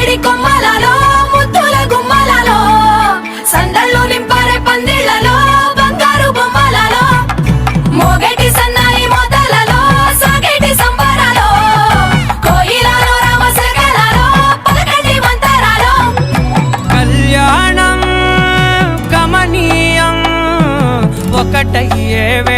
పైడి కొమ్మలలో ముద్దుల గుమ్మలలో సందళ్ళు నింపారే పందిళ్ళలో బంగారు బొమ్మలలో మోగేటి సన్నాయి మోతలలో సాగేటి సంబరాలో కోయిలలో రామసగలలో పలకటి మంతరాలో. కళ్యాణం గమనీయం ఒకటయ్యేవే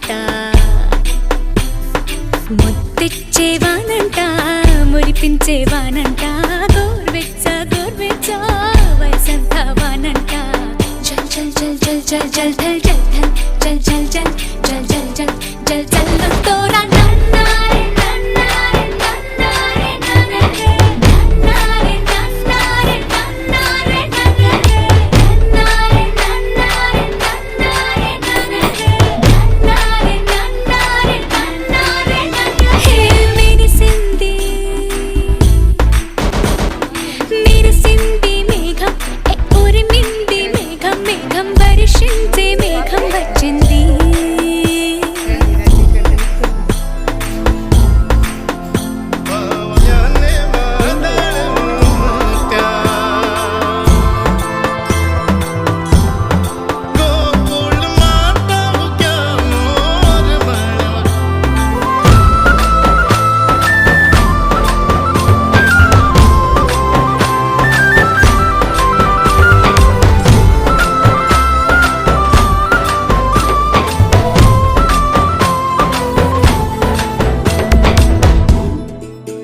మాట మొత్తెచ్చేవానంట మురిపించేవానంట గోర్వెచ్చ గోర్వెచ్చ వయసంతా వానంట జల్ జల్ జల్ జల్ జల్ జల్ జల్ జల్ జల్ జల్ జల్ జల్ జల్ జల్ జల్ జల్ జల్ జల్ జల్